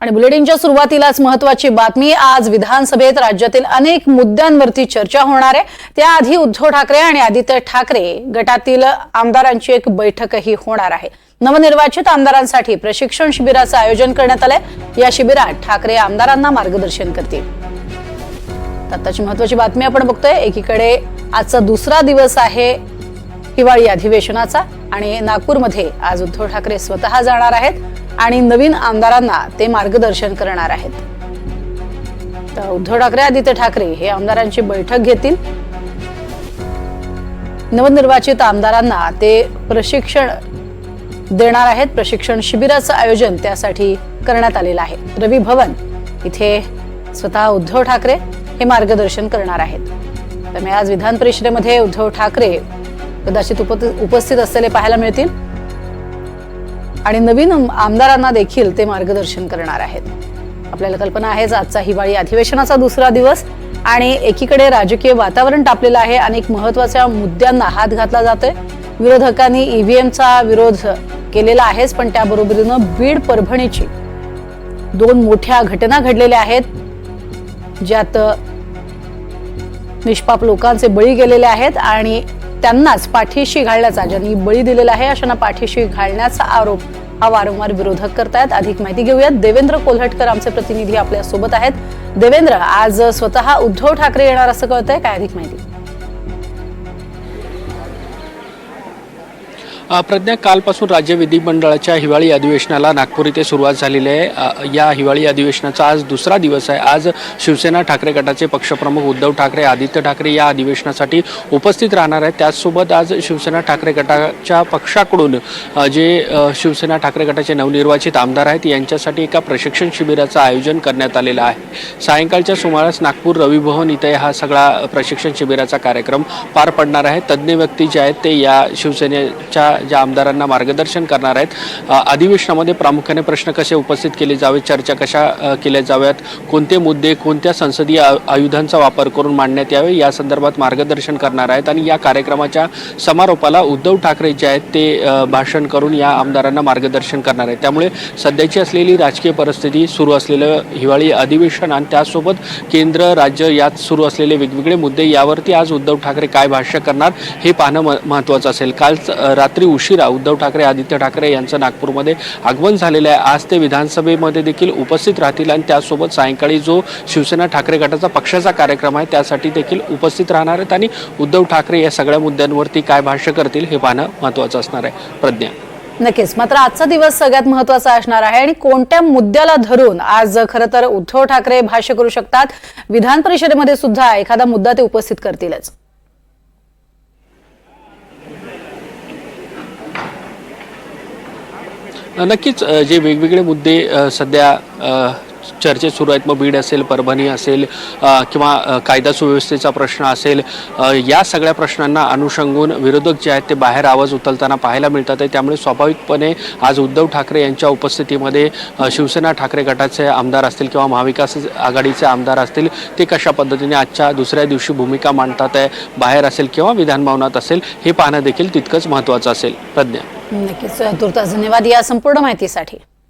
आणि बुलेटिनच्या सुरुवातीलाच महत्वाची बातमी आज विधानसभेत राज्यातील अनेक मुद्द्यांवरती चर्चा होणार आहे. त्याआधी उद्धव ठाकरे आणि आदित्य ठाकरे गटातील आमदारांची एक बैठकही होणार आहे. नवनिर्वाचित आमदारांसाठी प्रशिक्षण शिबिराचं आयोजन करण्यात आलंय. या शिबिरात ठाकरे आमदारांना मार्गदर्शन करतील. आताची महत्वाची बातमी आपण बघतोय. एकीकडे आजचा दुसरा दिवस आहे. हिवाळी अधिवेशनाचा. आणि नागपूरमध्ये आज उद्धव ठाकरे स्वतः जाणार आहेत आणि नवीन आमदारांना ते मार्गदर्शन करणार आहेत. तर उद्धव ठाकरे आदित्य ठाकरे हे आमदारांची बैठक घेतील. नवनिर्वाचित आमदारांना ते प्रशिक्षण देणार आहेत. प्रशिक्षण शिबिराचं आयोजन त्यासाठी करण्यात आलेलं आहे. रवी भवन इथे स्वतः उद्धव ठाकरे हे मार्गदर्शन करणार आहेत. त्यामुळे आज विधान परिषदेमध्ये उद्धव ठाकरे कदाचित उप- उपस्थित असलेले पाहायला मिळतील. आणि नवीन आमदारांना देखील ते मार्गदर्शन करणार आहेत. आपल्याला कल्पना आहेच आजचा हिवाळी अधिवेशनाचा दुसरा दिवस आणि एकीकडे राजकीय वातावरण तापलेलं आहे. अनेक महत्त्वाच्या मुद्द्यांना हात घातला जातोय. विरोधकांनी ईव्हीएमचा विरोध केलेला आहेच पण त्याबरोबरीनं बीड परभणीची दोन मोठ्या घटना घडलेल्या आहेत. ज्यात निष्पाप लोकांचे बळी गेलेले आहेत आणि त्यांनाच पाठीशी घालण्याचा ज्यांनी बळी दिलेला आहे अशांना पाठीशी घालण्याचा आरोप हा वारंवार विरोधक करतायत. अधिक माहिती घेऊयात. देवेंद्र कोल्हटकर आमचे प्रतिनिधी आपल्यासोबत आहेत. देवेंद्र आज स्वतः उद्धव ठाकरे येणार असं कळतंय. काय अधिक माहिती? प्रज्ञा कालपासून राज्य विधिमंडळाच्या हिवाळी अधिवेशनाला नागपूर इथे सुरुवात झालेली आहे. या हिवाळी अधिवेशनाचा आज दुसरा दिवस आहे. आज शिवसेना ठाकरे गटाचे पक्षप्रमुख उद्धव ठाकरे आदित्य ठाकरे या अधिवेशनासाठी उपस्थित राहणार आहेत. त्याचसोबत आज शिवसेना ठाकरे गटाच्या पक्षाकडून जे शिवसेना ठाकरे गटाचे नवनिर्वाचित आमदार आहेत यांच्यासाठी एका प्रशिक्षण शिबिराचं आयोजन करण्यात आलेलं आहे. सायंकाळच्या सुमारास नागपूर रविभवन इथे हा सगळा प्रशिक्षण शिबिराचा कार्यक्रम पार पडणार आहे. तज्ज्ञ व्यक्ती जे आहेत ते या शिवसेनेच्या ज्या आमदारांना मार्गदर्शन करणार आहेत. अधिवेशनामध्ये प्रामुख्याने प्रश्न कसे उपस्थित केले जावेत? चर्चा कशा केल्या जाव्यात? कोणते मुद्दे कोणत्या संसदीय आयुधांचा वापर करून मांडण्यात यावे? या संदर्भात मार्गदर्शन करणार आहेत आणि या कार्यक्रमाच्या समारोपाला उद्धव ठाकरे जे आहेत ते भाषण करून या आमदारांना मार्गदर्शन करणार आहेत. त्यामुळे सध्याची असलेली राजकीय परिस्थिती सुरू असलेलं हिवाळी अधिवेशन आणि त्यासोबत केंद्र राज्य यात सुरू असलेले वेगवेगळे मुद्दे यावरती आज उद्धव ठाकरे काय भाष्य करणार हे पाहणं म- महत्त्वाचं असेल. काल रात्री उशिरा उद्धव ठाकरे आदित्य ठाकरे यांचं नागपूरमध्ये आगमन झालेलं आहे. आज ते विधानसभेमध्ये देखील उपस्थित राहतील आणि त्यासोबत सायंकाळी जो शिवसेना ठाकरे गटाचा पक्षाचा कार्यक्रम आहे त्यासाठी देखील उपस्थित राहणार आहेत आणि उद्धव ठाकरे या सगळ्या मुद्द्यांवरती काय भाष्य करतील हे पाहणं महत्त्वाचं असणार आहे. प्रज्ञा. नक्कीच. मात्र आजचा दिवस सगळ्यात महत्त्वाचा असणार आहे आणि कोणत्या मुद्द्याला धरून आज खरं तर उद्धव ठाकरे भाष्य करू शकतात? विधान परिषदेमध्ये सुद्धा एखादा मुद्दा ते उपस्थित करतीलच. नक्कीच जे वेगवेगळे मुद्दे सध्या चर्चेत सुरू आहेत. मग बीड असेल परभणी असेल किंवा कायदा सुव्यवस्थेचा प्रश्न असेल या सगळ्या प्रश्नांना अनुषंगून विरोधक जे आहेत ते बाहेर आवाज उचलताना पाहायला मिळतात आहे. त्यामुळे स्वाभाविकपणे आज उद्धव ठाकरे यांच्या उपस्थितीमध्ये शिवसेना ठाकरे गटाचे आमदार असतील किंवा महाविकास आघाडीचे आमदार असतील ते कशा पद्धतीने आजच्या दुसऱ्या दिवशी भूमिका मांडतात आहे बाहेर असेल किंवा विधानभवनात असेल हे पाहणं देखील तितकंच महत्त्वाचं असेल. प्रज्ञा. नक्कीच तुर्तास धन्यवाद या संपूर्ण माहितीसाठी.